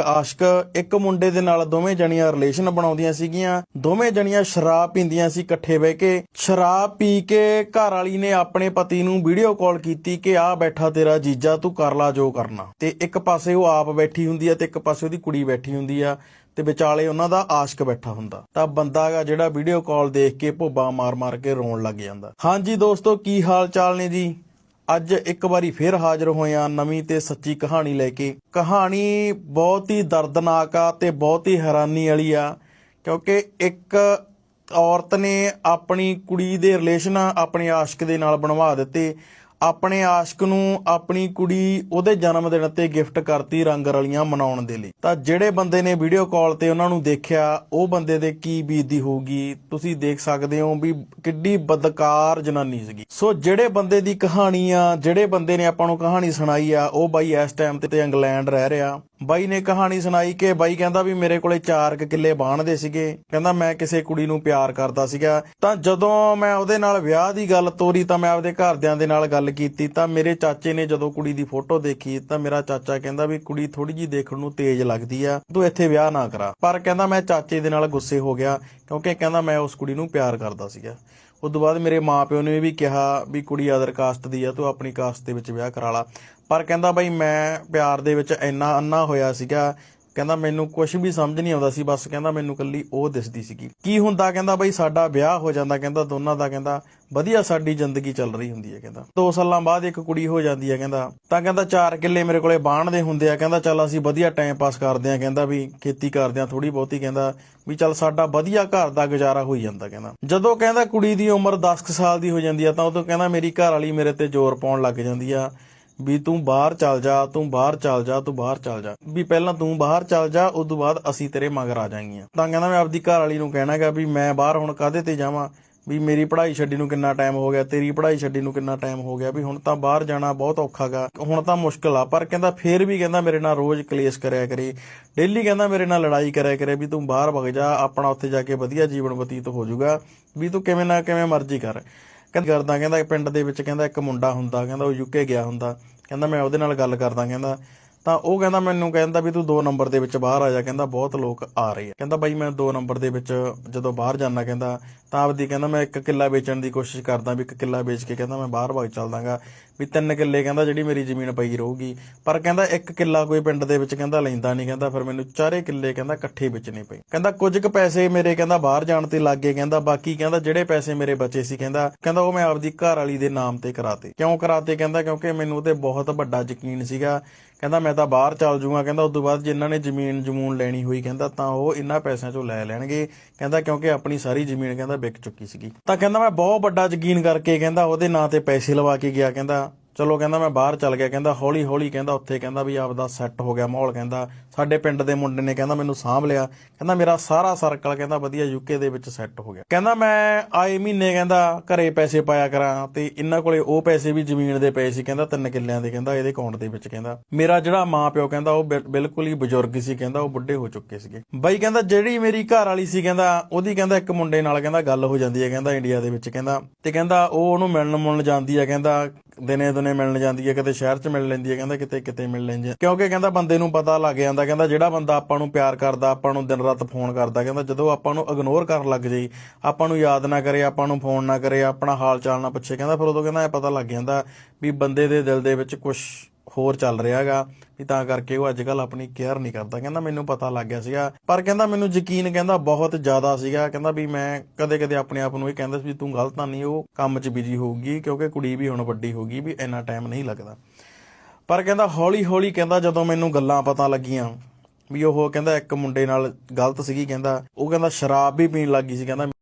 ਆਸ਼ਕ, ਇੱਕ ਮੁੰਡੇ ਦੇ ਨਾਲ ਦੋਵੇਂ ਜਣੀਆਂ ਰਿਲੇਸ਼ਨ ਬਣਾਉਂਦੀਆਂ ਸੀਗੀਆਂ। ਦੋਵੇਂ ਜਣੀਆਂ ਸ਼ਰਾਬ ਪੀਂਦੀਆਂ ਸੀ ਇਕੱਠੇ ਬਹਿ ਕੇ। ਸ਼ਰਾਬ ਪੀ ਕੇ ਘਰ ਵਾਲੀ ਨੇ ਆਪਣੇ ਪਤੀ ਨੂੰ ਵੀਡੀਓ ਕਾਲ ਕੀਤੀ ਕਿ, ਆ ਬੈਠਾ ਤੇਰਾ ਜੀਜਾ, ਤੂੰ ਕਰ ਲਾ ਜੋ ਕਰਨਾ। ਤੇ ਇੱਕ ਪਾਸੇ ਉਹ ਆਪ ਬੈਠੀ ਹੁੰਦੀ ਆ ਤੇ ਇੱਕ ਪਾਸੇ ਉਹਦੀ ਕੁੜੀ ਬੈਠੀ ਹੁੰਦੀ ਆ ਤੇ ਵਿਚਾਲੇ ਉਹਨਾਂ ਦਾ ਆਸ਼ਕ ਬੈਠਾ ਹੁੰਦਾ। ਤਾਂ ਬੰਦਾ ਜਿਹੜਾ ਵੀਡੀਓ ਕਾਲ ਦੇਖ ਕੇ ਭੋਬਾ ਮਾਰ-ਮਾਰ ਕੇ ਰੋਣ ਲੱਗ ਜਾਂਦਾ। ਹਾਂਜੀ ਦੋਸਤੋ, ਕੀ ਹਾਲ ਚਾਲ ਨੇ ਜੀ? ਅੱਜ ਇੱਕ ਵਾਰੀ ਫੇਰ ਹਾਜ਼ਰ ਹੋਏ ਆ ਨਵੀਂ ਤੇ ਸੱਚੀ ਕਹਾਣੀ ਲੈ ਕੇ। ਕਹਾਣੀ ਬਹੁਤ ਹੀ ਦਰਦਨਾਕ ਆ ਤੇ ਬਹੁਤ ਹੀ ਹੈਰਾਨੀ ਵਾਲੀ ਆ, ਕਿਉਂਕਿ ਇੱਕ ਔਰਤ ਨੇ ਆਪਣੀ ਕੁੜੀ ਦੇ ਰਿਲੇਸ਼ਨ ਆਪਣੇ ਆਸ਼ਕ ਦੇ ਨਾਲ ਬਣਵਾ ਦਿੱਤੇ। ਆਪਣੇ ਆਸ਼ਕ ਨੂੰ ਆਪਣੀ ਕੁੜੀ ਉਹਦੇ ਜਨਮ ਦਿਨ ਤੇ ਗਿਫਟ ਕਰਤੀ ਰੰਗ ਰਲੀਆਂ ਮਨਾਉਣ ਦੇ ਲਈ। ਤਾਂ ਜਿਹੜੇ ਬੰਦੇ ਨੇ ਵੀਡੀਓ ਕਾਲ ਤੇ ਉਹਨਾਂ ਨੂੰ ਦੇਖਿਆ, ਉਹ ਬੰਦੇ ਦੇ ਕੀ ਬੀਤਦੀ ਹੋਊਗੀ? ਤੁਸੀਂ ਦੇਖ ਸਕਦੇ ਹੋ ਵੀ ਕਿੱਡੀ ਬਦਕਾਰ ਜਨਾਨੀ ਸੀਗੀ। ਸੋ ਜਿਹੜੇ ਬੰਦੇ ਦੀ ਕਹਾਣੀ ਆ, ਜਿਹੜੇ ਬੰਦੇ ਨੇ ਆਪਾਂ ਨੂੰ ਕਹਾਣੀ ਸੁਣਾਈ ਆ, ਉਹ ਬਾਈ ਇਸ ਟਾਈਮ ਤੇ ਇੰਗਲੈਂਡ ਰਹਿ ਰਿਹਾ। ਬਾਈ ਨੇ ਕਹਾਣੀ ਸੁਣਾਈ ਕਿ ਬਾਈ ਕਹਿੰਦਾ ਵੀ ਮੇਰੇ ਕੋਲੇ 4 ਕਿੱਲੇ ਬਾਣਦੇ ਸੀਗੇ। ਕਹਿੰਦਾ ਮੈਂ ਕਿਸੇ ਕੁੜੀ ਨੂੰ ਪਿਆਰ ਕਰਦਾ ਸੀਗਾ। ਤਾਂ ਜਦੋਂ ਮੈਂ ਉਹਦੇ ਨਾਲ ਵਿਆਹ ਦੀ ਗੱਲ ਤੋਰੀ ਤਾਂ ਮੈਂ ਆਪਦੇ ਘਰਦਿਆਂ ਦੇ ਨਾਲ ਗੱਲ ਕੀਤੀ ਤਾਂ ਮੇਰੇ ਚਾਚੇ ਨੇ ਜਦੋਂ ਕੁੜੀ ਦੀ ਫੋਟੋ ਦੇਖੀ ਤਾਂ ਮੇਰਾ ਚਾਚਾ ਕਹਿੰਦਾ ਵੀ ਕੁੜੀ ਥੋੜੀ ਜੀ ਦੇਖਣ ਨੂੰ ਤੇਜ਼ ਲੱਗਦੀ ਆ, ਤੂੰ ਇੱਥੇ ਵਿਆਹ ਨਾ ਕਰਾ। ਪਰ ਕਹਿੰਦਾ ਮੈਂ ਚਾਚੇ ਦੇ ਨਾਲ ਗੁੱਸੇ ਹੋ ਗਿਆ ਕਿਉਂਕਿ ਕਹਿੰਦਾ ਮੈਂ ਉਸ ਕੁੜੀ ਨੂੰ ਪਿਆਰ ਕਰਦਾ ਸੀਗਾ। ਉਸ ਤੋਂ ਬਾਅਦ ਮੇਰੇ ਮਾਪਿਓ ਨੇ ਵੀ ਕਿਹਾ ਵੀ ਕੁੜੀ ਅਦਰ ਕਾਸਟ ਦੀ ਆ, ਤੂੰ ਆਪਣੀ ਕਾਸਟ ਦੇ ਵਿੱਚ ਵਿਆਹ ਕਰਾ ਲਾ। ਪਰ ਕਹਿੰਦਾ ਬਈ ਮੈਂ ਪਿਆਰ ਦੇ ਵਿੱਚ ਇੰਨਾ ਅੰਨਾ ਹੋਇਆ ਸੀਗਾ ਕਹਿੰਦਾ ਮੈਨੂੰ ਕੁਝ ਵੀ ਸਮਝ ਨਹੀਂ ਆਉਂਦਾ ਸੀ, ਬਸ ਕਹਿੰਦਾ ਮੈਨੂੰ ਕੱਲੀ ਉਹ ਦਿਸਦੀ ਸੀਗੀ। ਕੀ ਹੁੰਦਾ? ਕਹਿੰਦਾ ਬਈ ਸਾਡਾ ਵਿਆਹ ਹੋ ਜਾਂਦਾ, ਕਹਿੰਦਾ ਦੋਨਾਂ ਦਾ, ਕਹਿੰਦਾ ਵਧੀਆ ਸਾਡੀ ਜ਼ਿੰਦਗੀ ਚੱਲ ਰਹੀ ਹੁੰਦੀ ਹੈ, ਕਹਿੰਦਾ। 2 ਸਾਲਾਂ ਬਾਅਦ ਇੱਕ ਕੁੜੀ ਹੋ ਜਾਂਦੀ ਹੈ, ਕਹਿੰਦਾ। ਤਾਂ ਕਹਿੰਦਾ 4 ਕਿੱਲੇ ਮੇਰੇ ਕੋਲੇ ਬਾਣਦੇ ਹੁੰਦੇ ਆ, ਕਹਿੰਦਾ ਚੱਲ ਅਸੀਂ ਵਧੀਆ ਟਾਈਮ ਪਾਸ ਕਰਦੇ ਆ ਕਹਿੰਦਾ ਵੀ ਖੇਤੀ ਕਰਦੇ ਆ ਥੋੜੀ ਬਹੁਤੀ, ਕਹਿੰਦਾ ਵੀ ਚੱਲ ਸਾਡਾ ਵਧੀਆ ਘਰ ਦਾ ਗੁਜ਼ਾਰਾ ਹੋਈ ਜਾਂਦਾ, ਕਹਿੰਦਾ। ਜਦੋਂ ਕਹਿੰਦਾ ਕੁੜੀ ਦੀ ਉਮਰ 10 ਕੁ ਸਾਲ ਦੀ ਹੋ ਜਾਂਦੀ ਆ, ਤਾਂ ਉਦੋਂ ਕਹਿੰਦਾ ਮੇਰੀ ਘਰ ਵਾਲੀ ਮੇਰੇ ਤੇ ਜ਼ੋਰ ਪਾਉਣ ਲੱਗ ਜਾਂਦੀ ਆ। ਵੀ ਤੂੰ ਬਾਹਰ ਚੱਲ ਜਾ, ਤੂੰ ਬਾਹਰ ਚੱਲ ਜਾ, ਤੂੰ ਬਾਹਰ ਚੱਲ ਜਾ। ਵੀ ਪਹਿਲਾਂ ਤੂੰ ਬਾਹਰ ਚੱਲ ਜਾ, ਉਸ ਤੋਂ ਬਾਅਦ ਅਸੀਂ ਤੇਰੇ ਮਗਰ ਆ ਜਾਾਂਗੀਆਂ ਤਾਂ ਕਹਿੰਦਾ ਮੈਂ ਆਪਦੀ ਘਰ ਵਾਲੀ ਨੂੰ ਕਹਿਣਾਗਾ ਵੀ ਮੈਂ ਬਾਹਰ ਹੁਣ ਕਾਹਦੇ ਤੇ ਜਾਵਾਂ? ਵੀ ਮੇਰੀ ਪੜ੍ਹਾਈ ਛੱਡੀ ਨੂੰ ਕਿੰਨਾ ਟਾਈਮ ਹੋ ਗਿਆ, ਤੇਰੀ ਪੜ੍ਹਾਈ ਛੱਡੀ ਨੂੰ ਕਿੰਨਾ ਟਾਈਮ ਹੋ ਗਿਆ, ਵੀ ਹੁਣ ਤਾਂ ਬਾਹਰ ਜਾਣਾ ਬਹੁਤ ਔਖਾਗਾ ਹੁਣ ਤਾਂ ਮੁਸ਼ਕਲ ਆ, ਪਰ ਕਹਿੰਦਾ ਫੇਰ ਵੀ ਕਹਿੰਦਾ ਮੇਰੇ ਨਾਲ ਰੋਜ਼ ਕਲੇਸ਼ ਕਰਿਆ ਕਰੇ। ਡੇਲੀ ਕਹਿੰਦਾ ਮੇਰੇ ਨਾਲ ਲੜਾਈ ਕਰਿਆ ਕਰੇ ਵੀ ਤੂੰ ਬਾਹਰ ਵਗ ਜਾ, ਆਪਣਾ ਉੱਥੇ ਜਾ ਕੇ ਵਧੀਆ ਜੀਵਨ ਬਤੀਤ ਹੋ ਜਾਊਗਾ। ਵੀ ਤੂੰ ਕਿਵੇਂ ਨਾ ਕਿਵੇਂ ਮਰਜ਼ੀ ਕਰ। ਕਹਿੰਦਾ ਕਰਦਾ, ਕਹਿੰਦਾ ਪਿੰਡ ਦੇ ਵਿੱਚ ਕਹਿੰਦਾ ਇੱਕ ਮੁੰਡਾ ਹੁੰਦਾ, ਕਹਿੰਦਾ ਉਹ ਯੂਕੇ ਗਿਆ ਹੁੰਦਾ, ਕਹਿੰਦਾ ਮੈਂ ਉਹਦੇ ਨਾਲ ਗੱਲ ਕਰਦਾ, ਕਹਿੰਦਾ ਤਾਂ ਉਹ ਕਹਿੰਦਾ ਮੈਨੂੰ ਕਹਿੰਦਾ ਵੀ ਤੂੰ 2 ਨੰਬਰ ਦੇ ਵਿੱਚ ਬਾਹਰ ਆ ਜਾ, ਕਹਿੰਦਾ ਬਹੁਤ ਲੋਕ ਆ ਰਹੇ ਆ। ਕਹਿੰਦਾ ਬਾਈ ਮੈਂ 2 ਨੰਬਰ ਦੇ ਵਿੱਚ ਜਦੋਂ ਬਾਹਰ ਜਾਂਦਾ ਕਹਿੰਦਾ, ਤਾਂ ਆਪਦੀ ਕਹਿੰਦਾ ਮੈਂ ਇੱਕ ਕਿੱਲਾ ਵੇਚਣ ਦੀ ਕੋਸ਼ਿਸ਼ ਕਰਦਾ ਵੀ ਇੱਕ ਕਿੱਲਾ ਵੇਚ ਕੇ ਕਹਿੰਦਾ ਮੈਂ ਬਾਹਰ ਭਾਗ ਚੱਲਦਾਗਾ। ਵੀ ਤਿੰਨ ਕਿੱਲੇ ਕਹਿੰਦਾ ਜਿਹੜੀ ਮੇਰੀ ਜ਼ਮੀਨ ਪਈ ਰਹੂਗੀ। ਪਰ ਕਹਿੰਦਾ ਇੱਕ ਕਿੱਲਾ ਕੋਈ ਪਿੰਡ ਦੇ ਵਿੱਚ ਕਹਿੰਦਾ ਲੈਂਦਾ ਨਹੀਂ, ਕਹਿੰਦਾ ਫਿਰ ਮੈਨੂੰ ਚਾਰੇ ਕਿੱਲੇ ਕਹਿੰਦਾ ਇਕੱਠੇ ਵੇਚਣੇ ਪਏ। ਕਹਿੰਦਾ ਕੁਝ ਕੁ ਪੈਸੇ ਮੇਰੇ ਕਹਿੰਦਾ ਬਾਹਰ ਜਾਣ ਤੇ ਲੱਗ, ਕਹਿੰਦਾ ਬਾਕੀ ਕਹਿੰਦਾ ਜਿਹੜੇ ਪੈਸੇ ਮੇਰੇ ਬਚੇ ਸੀ ਕਹਿੰਦਾ ਕਹਿੰਦਾ ਉਹ ਮੈਂ ਆਪਦੀ ਘਰ ਵਾਲੀ ਦੇ ਨਾਮ ਤੇ ਕਰਾਤੇ। ਕਿਉਂ ਕਰਾਤੇ? ਕਹਿੰਦਾ ਕਿਉਂਕਿ ਮੈਨੂੰ ਉਹਤੇ ਬਹੁਤ ਵੱਡਾ ਯਕੀਨ ਸੀਗਾ ਕਹਿੰਦਾ ਮੈਂ ਤਾਂ ਬਾਹਰ ਚੱਲ ਜੂਗਾ, ਕਹਿੰਦਾ ਉਸ ਤੋਂ ਬਾਅਦ ਜੇ ਇਹਨਾਂ ਨੇ ਜ਼ਮੀਨ ਜਮੂਨ ਲੈਣੀ ਹੋਈ, ਕਹਿੰਦਾ ਤਾਂ ਉਹ ਇਹਨਾਂ ਪੈਸਿਆਂ ਚੋਂ ਲੈ ਲੈਣਗੇ। ਕਹਿੰਦਾ ਕਿਉਂਕਿ ਆਪਣੀ ਸਾਰੀ ਜ਼ਮੀਨ ਕਹਿੰਦਾ ਵਿਕ ਚੁੱਕੀ ਸੀਗੀ। ਤਾਂ ਕਹਿੰਦਾ ਮੈਂ ਬਹੁਤ ਵੱਡਾ ਯਕੀਨ ਕਰਕੇ ਕਹਿੰਦਾ ਉਹਦੇ ਨਾਂ ਤੇ ਪੈਸੇ ਲਵਾ ਕੇ ਗਿਆ, ਕਹਿੰਦਾ ਚਲੋ ਕਹਿੰਦਾ ਮੈਂ ਬਾਹਰ ਚੱਲ ਗਿਆ, ਕਹਿੰਦਾ ਹੌਲੀ ਹੌਲੀ ਕਹਿੰਦਾ ਉੱਥੇ ਕਹਿੰਦਾ ਵੀ ਆਪਦਾ ਸੈੱਟ ਹੋ ਗਿਆ ਮਾਹੌਲ ਕਹਿੰਦਾ। ਸਾਡੇ ਪਿੰਡ ਦੇ ਮੁੰਡੇ ਨੇ ਕਹਿੰਦਾ ਮੈਨੂੰ ਸਾਂਭ ਲਿਆ। ਕਹਿੰਦਾ ਮੇਰਾ ਸਾਰਾ ਸਰਕਲ ਕਹਿੰਦਾ ਵਧੀਆ ਯੂਕੇ ਦੇ ਵਿੱਚ ਸੈੱਟ ਹੋ ਗਿਆ। ਕਹਿੰਦਾ ਮੈਂ ਆਏ ਮਹੀਨੇ ਕਹਿੰਦਾ ਘਰੇ ਪੈਸੇ ਪਾਇਆ ਕਰਾਂ ਤੇ ਇਹਨਾਂ ਕੋਲੇ ਉਹ ਪੈਸੇ ਵੀ ਜ਼ਮੀਨ ਦੇ ਪਏ ਸੀ ਕਹਿੰਦਾ ਤਿੰਨ ਕਿੱਲਿਆਂ ਦੇ ਕਹਿੰਦਾ ਇਹਦੇ ਅਕਾਊਂਟ ਦੇ ਵਿੱਚ ਕਹਿੰਦਾ। ਮੇਰਾ ਜਿਹੜਾ ਮਾਂ ਪਿਓ ਕਹਿੰਦਾ ਉਹ ਬਿਲਕੁਲ ਹੀ ਬਜ਼ੁਰਗ ਸੀ ਕਹਿੰਦਾ, ਉਹ ਬੁੱਢੇ ਹੋ ਚੁੱਕੇ ਸੀਗੇ। ਬਾਈ ਕਹਿੰਦਾ ਜਿਹੜੀ ਮੇਰੀ ਘਰ ਵਾਲੀ ਸੀ ਕਹਿੰਦਾ, ਉਹਦੀ ਕਹਿੰਦਾ ਇੱਕ ਮੁੰਡੇ ਨਾਲ ਕਹਿੰਦਾ ਗੱਲ ਹੋ ਜਾਂਦੀ ਹੈ ਕਹਿੰਦਾ ਇੰਡੀਆ ਦੇ ਵਿੱਚ ਕਹਿੰਦਾ। ਤੇ ਕਹਿੰਦਾ ਉਹ ਉਹਨੂੰ ਮਿਲਣ ਮੁਲਣ ਜਾਂਦੀ ਹੈ ਕਹਿੰਦਾ ਦਿਨੇ ਦਿਨੇ ਮਿਲਣ ਜਾਂਦੀ ਹੈ, ਕਿਤੇ ਸ਼ਹਿਰ 'ਚ ਮਿਲ ਲੈਂਦੀ ਹੈ, ਕਹਿੰਦਾ ਕਿਤੇ ਕਿਤੇ ਮਿਲ ਲੈਂਦੀ ਹੈ। ਕਿਉਂਕਿ ਕਹਿੰਦਾ ਬੰਦੇ ਨੂੰ ਪਤਾ ਲੱਗ ਜਾਂਦਾ, ਕਹਿੰਦਾ ਜਿਹੜਾ ਬੰਦਾ ਆਪਾਂ ਨੂੰ ਪਿਆਰ ਕਰਦਾ, ਆਪਾਂ ਨੂੰ ਦਿਨ ਰਾਤ ਫੋਨ ਕਰਦਾ, ਕਹਿੰਦਾ ਜਦੋਂ ਆਪਾਂ ਨੂੰ ਇਗਨੋਰ ਕਰਨ ਲੱਗ ਜਾਈ, ਆਪਾਂ ਨੂੰ ਯਾਦ ਨਾ ਕਰੇ, ਆਪਾਂ ਨੂੰ ਫੋਨ ਨਾ ਕਰੇ, ਆਪਣਾ ਹਾਲ ਚਾਲ ਨਾ ਪੁੱਛੇ, ਕਹਿੰਦਾ ਫਿਰ ਉਦੋਂ ਕਹਿੰਦਾ ਇਹ ਪਤਾ ਲੱਗ ਜਾਂਦਾ ਵੀ ਬੰਦੇ ਦੇ ਦਿਲ ਦੇ ਵਿੱਚ ਕੁਝ ਹੋਰ ਚੱਲ ਰਿਹਾਗਾ ਵੀ ਤਾਂ ਕਰਕੇ ਉਹ ਅੱਜ ਕੱਲ ਆਪਣੀ ਕੇਅਰ ਨਹੀਂ ਕਰਦਾ। ਕਹਿੰਦਾ ਮੈਨੂੰ ਪਤਾ ਲੱਗ ਗਿਆ ਸੀਗਾ। ਪਰ ਕਹਿੰਦਾ ਮੈਨੂੰ ਯਕੀਨ ਕਹਿੰਦਾ ਬਹੁਤ ਜ਼ਿਆਦਾ ਸੀਗਾ। ਕਹਿੰਦਾ ਵੀ ਮੈਂ ਕਦੇ ਕਦੇ ਆਪਣੇ ਆਪ ਨੂੰ ਇਹ ਕਹਿੰਦਾ ਸੀ ਵੀ ਤੂੰ ਗਲਤ ਤਾਂ ਨਹੀਂ, ਉਹ ਕੰਮ 'ਚ ਬਿਜ਼ੀ ਹੋਊਗੀ ਕਿਉਂਕਿ ਕੁੜੀ ਵੀ ਹੁਣ ਵੱਡੀ ਹੋ ਗਈ ਵੀ ਇੰਨਾ ਟਾਈਮ ਨਹੀਂ ਲੱਗਦਾ। ਪਰ ਕਹਿੰਦਾ ਹੌਲੀ ਹੌਲੀ ਕਹਿੰਦਾ ਜਦੋਂ ਮੈਨੂੰ ਗੱਲਾਂ ਪਤਾ ਲੱਗੀਆਂ ਵੀ ਉਹ ਕਹਿੰਦਾ ਇੱਕ ਮੁੰਡੇ ਨਾਲ ਗਲਤ ਸੀਗੀ ਕਹਿੰਦਾ, ਉਹ ਕਹਿੰਦਾ ਸ਼ਰਾਬ ਵੀ ਪੀਣ ਲੱਗੀ ਸੀ। ਕਹਿੰਦਾ